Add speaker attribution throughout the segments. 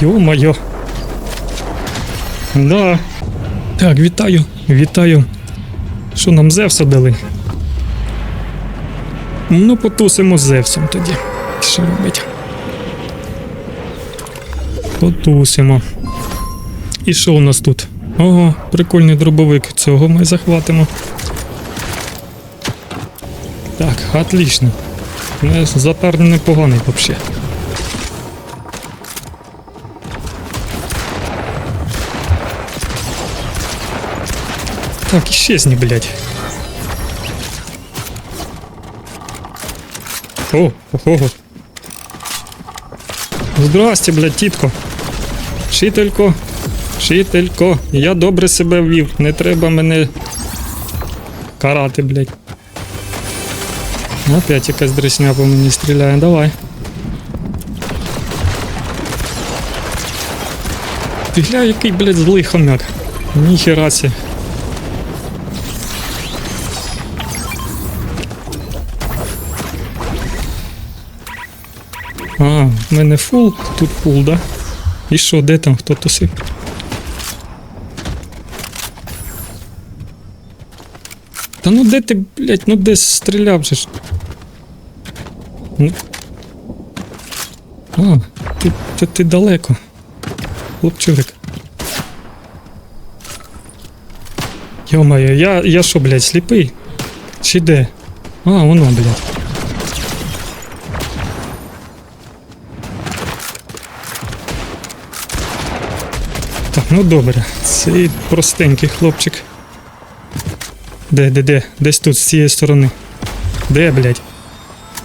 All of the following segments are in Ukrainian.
Speaker 1: Йо-моє. Да. Так, вітаю, вітаю. Що нам Зевса дали? Ну, потусимо з Зевсом тоді. Що робить? Потусимо. І що у нас тут? Ого, прикольний дробовик. Цього ми захватимо. Так, отлично. Запер непоганий взагалі. Так, исчезни, блядь. О, ого. Здрасте, блядь, тітко. Вчителько, вчителько, я добре себе вів. Не треба мене карати, блядь. Опять якась дресня по мені стріляє, давай. Ти гля, який, блядь, злий хомяк. Ніхера А, в мене фул, тут фул, да? І що, де там хто тусив? Та ну де ти, блядь, ну десь стріляв же ж. Ну. А, ти, ти, ти далеко. Хлопчурик. Йо-моє, я, я що, блядь, сліпий? Чи де? А, воно, блядь. Ну добре. Цей простенький хлопчик. Де, де, де? Десь тут, з цієї сторони. Де, блядь?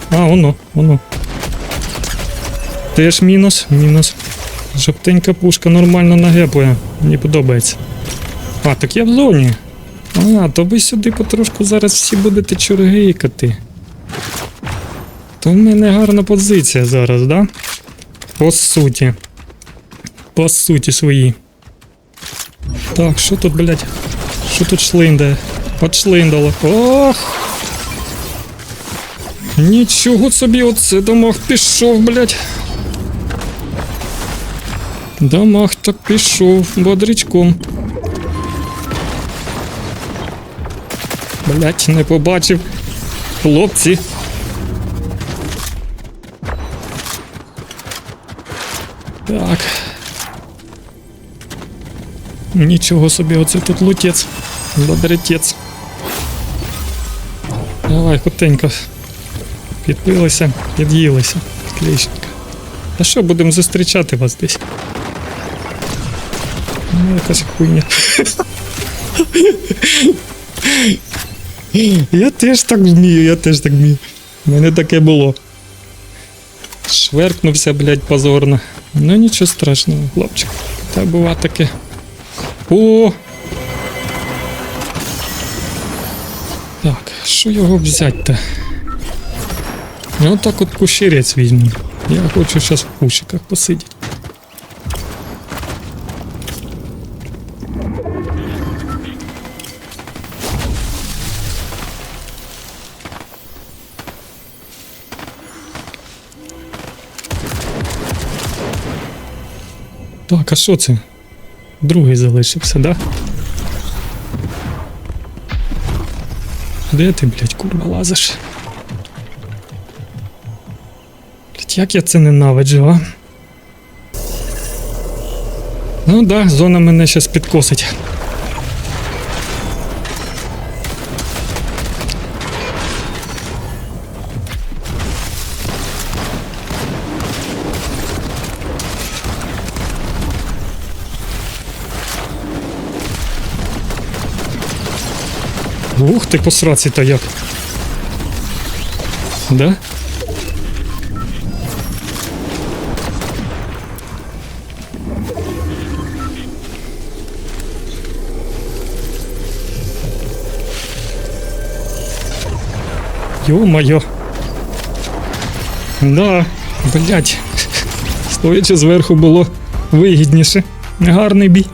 Speaker 1: А, воно, воно. Теж мінус, мінус. Жовтенька пушка нормально нагепує. Мені подобається. А, так я в зоні. А, то ви сюди потрошку зараз всі будете чургикати. То в мене гарна позиція зараз, да? По суті. По суті своїй. Так, що тут, блядь? Що тут шлиндає? От шлиндало. Ох! Нічого собі оце домах пішов, блядь. Домах так пішов бодрячком. Блять, не побачив. Хлопці. Так. Нічого собі, оце тут лутець. Бодрятець. Давай, хутенько. Підпилися, під'їлися. Отличненько. А що, будемо зустрічати вас десь? Ну, якась хуйня. Я теж так вмію, я теж так вмію. У мене таке було. Шверкнувся, блядь, позорно. Ну нічого страшного, хлопчик. Та бува таке. О! Так, що його взяти-то? Ну так от кущерець візьму. Я хочу зараз в кущиках посидіти. Так, а що це? Другий залишився, да? Де ти, блядь, курва, лазиш? Блядь, як я це ненавиджу, а? Ну да, зона мене щас підкосить. Ух ти, посраці то як. Да? Ё-моё. Да, блять. Стоячи зверху було вигідніше. Гарний бій.